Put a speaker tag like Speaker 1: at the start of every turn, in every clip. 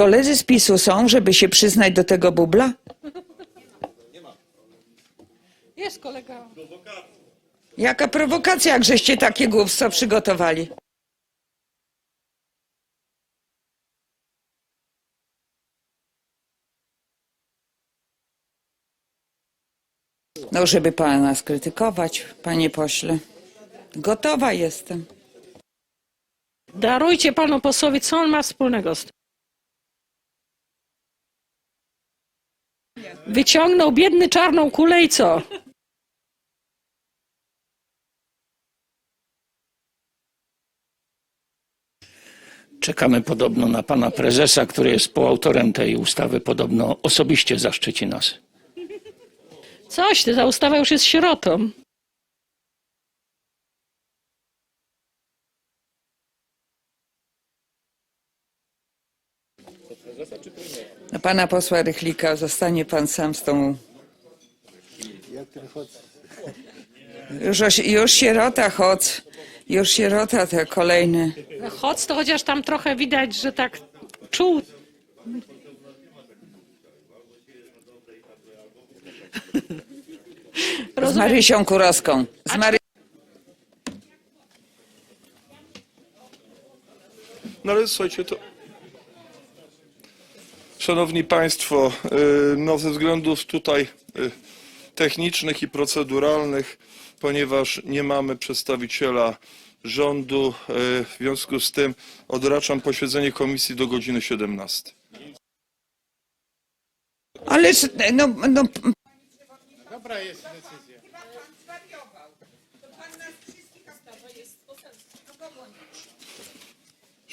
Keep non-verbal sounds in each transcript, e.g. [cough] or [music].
Speaker 1: koledzy z PiSu są, żeby się przyznać do tego bubla?
Speaker 2: Jest kolega.
Speaker 1: Jaka prowokacja, jak żeście takie głupstwo przygotowali? No, żeby pana skrytykować, panie pośle. Gotowa jestem.
Speaker 2: Darujcie panu posłowi, co on ma wspólnego z tym. Wyciągnął biedny czarną kulę i co?
Speaker 3: Czekamy podobno na pana prezesa, który jest współautorem tej ustawy. Podobno osobiście zaszczyci nas.
Speaker 2: Coś, ty, ta ustawa już jest sierotą.
Speaker 1: Na pana posła Rychlika zostanie pan sam z tą... Już, już sierota choc, już sierota te kolejne.
Speaker 2: No Choc to chociaż tam trochę widać, że tak czuł. [laughs]
Speaker 1: Z
Speaker 2: Rozumiem.
Speaker 1: Marysią Kurowską. Z Mary...
Speaker 4: No ale słuchajcie, to. Szanowni Państwo, y, no ze względów tutaj y, technicznych i proceduralnych, ponieważ nie mamy przedstawiciela rządu, y, w związku z tym odraczam posiedzenie komisji do godziny 17.
Speaker 1: Ale no, no,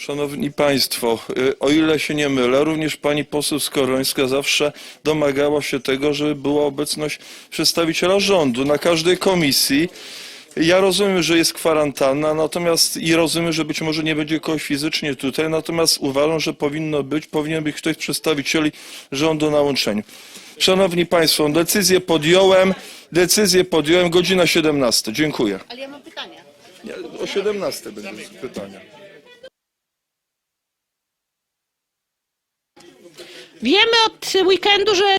Speaker 4: Szanowni Państwo, y, o ile się nie mylę, również pani poseł Skorońska zawsze domagała się tego, żeby była obecność przedstawiciela rządu na każdej komisji. Ja rozumiem, że jest kwarantanna, natomiast i rozumiem, że być może nie będzie kogoś fizycznie tutaj, natomiast uważam, że powinno być, powinien być ktoś z przedstawicieli rządu na łączeniu. Szanowni Państwo, decyzję podjąłem, decyzję podjąłem, godzina 17. Dziękuję.
Speaker 5: Ale ja mam pytania.
Speaker 4: Nie, O 17 będzie pytania.
Speaker 2: Wiemy od weekendu, że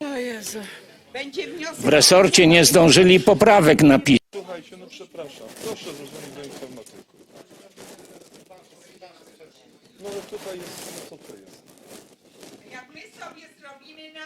Speaker 2: O Jezu.
Speaker 1: będzie wniosek.
Speaker 3: W resorcie nie zdążyli poprawek napisać.
Speaker 4: Słuchajcie, no przepraszam, proszę zrozumieć do informatyku. No ale tutaj jest, no co to jest?
Speaker 1: Jak my sobie zrobimy na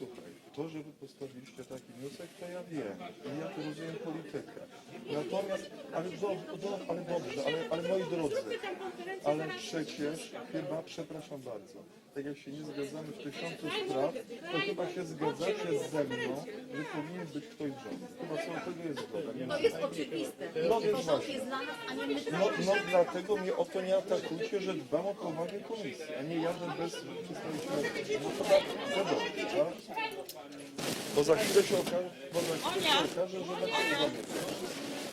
Speaker 4: Posłuchaj, to, że wy postawiliście taki wniosek, to ja wiem. I ja tu rozumiem politykę. Natomiast, ale, do, do, ale dobrze, ale, ale moi drodzy, ale przecież chyba, przepraszam bardzo, tak jak się nie zgadzamy w tysiącu spraw, to chyba się zgadzacie ze mną, że powinien być ktoś w rządzie. Chyba co do tego jest zgoda. Nie
Speaker 5: To jest oczywiste.
Speaker 4: No więc
Speaker 5: rząd
Speaker 4: właśnie.
Speaker 5: jest dla nas, a nie my
Speaker 4: No, no dlatego mnie o to nie atakujcie, że dbam o powagę komisji, a nie jadę bez przedstawiciela. No to tak, to tak? Bo za chwilę się okaże, bo za chwilę się okaże że to nie